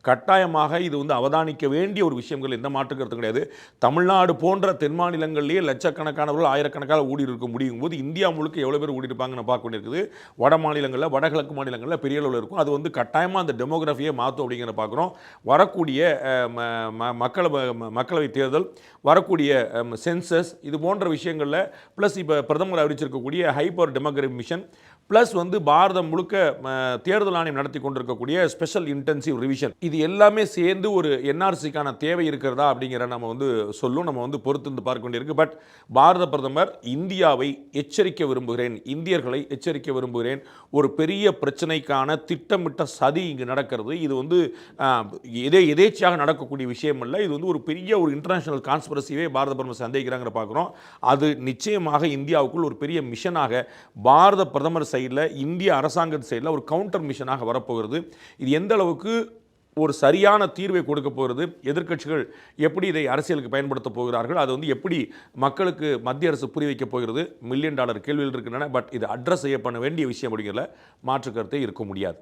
கட்டாயமாக இது வந்து அவதானிக்க வேண்டிய ஒரு விஷயங்கள் எந்த மாற்று கருத்து கிடையாது. தமிழ்நாடு போன்ற தென் மாநிலங்களிலேயே லட்சக்கணக்கானவர்கள் ஆயிரக்கணக்காக ஊடி இருக்க முடியும் போது இந்தியா முழுக்க எவ்வளோ பேர் ஊடிருப்பாங்கன்னு பார்க்க வேண்டியிருக்குது. வட மாநிலங்களில் வடகிழக்கு மாநிலங்களில் பெரிய அளவில் இருக்கும். அது வந்து கட்டாயமாக அந்த டெமோகிராஃபியை மாற்றும் அப்படிங்கிற பார்க்குறோம். வரக்கூடிய ம- ம- மக்களவை மக்களவை தேர்தல் வரக்கூடிய சென்சஸ் இது போன்ற விஷயங்களில் ப்ளஸ் இப்போ பிரதமர் அறிவிச்சிருக்கக்கூடிய ஹைப்பர் டெமோகிராஃபி மிஷன் ப்ளஸ் வந்து பாரதம் முழுக்க தேர்தல் ஆணையம் நடத்தி கொண்டிருக்கக்கூடிய ஸ்பெஷல் இன்டென்சிவ் ரிவிஷன். இது எல்லாமே சேர்ந்து ஒரு என்ஆர்சிக்கான தேவை இருக்கிறதா அப்படிங்கிற நம்ம வந்து சொல்லும் நம்ம வந்து பொறுத்திருந்து பார்க்க வேண்டியிருக்கு. பட் பாரத பிரதமர் இந்தியாவை எச்சரிக்க விரும்புகிறேன். இந்தியர்களை எச்சரிக்க விரும்புகிறேன். ஒரு பெரிய பிரச்சனைக்கான திட்டமிட்ட சதி இங்கு நடக்கிறது. இது வந்து எதே எதேச்சியாக நடக்கக்கூடிய விஷயம் இல்லை இது வந்து ஒரு பெரிய ஒரு இன்டர்நேஷனல் கான்ஸ்பிரசிவே பாரத பிரதமர் சந்தேகிக்கிறாங்கிற பார்க்குறோம். அது நிச்சயமாக இந்தியாவுக்குள் ஒரு பெரிய மிஷனாக பாரத பிரதமர் சைடில் இந்திய அரசாங்கத்து சைடில் ஒரு கவுண்டர் மிஷனாக வரப்போகிறது. இது எந்த அளவுக்கு ஒரு சரியான தீர்வை கொடுக்க போகிறது? எதிர்க்கட்சிகள் எப்படி இதை அரசியலுக்கு பயன்படுத்த போகிறார்கள்? அது வந்து எப்படி மக்களுக்கு மத்திய அரசு புரிய வைக்க போகிறது? மில்லியன் டாலர் கேள்விகள் இருக்கின்றன பட் இது அட்ரஸ் செய்யப்பட வேண்டிய விஷயம் அப்படிங்கிறதுல மாற்று கருத்தே இருக்க முடியாது.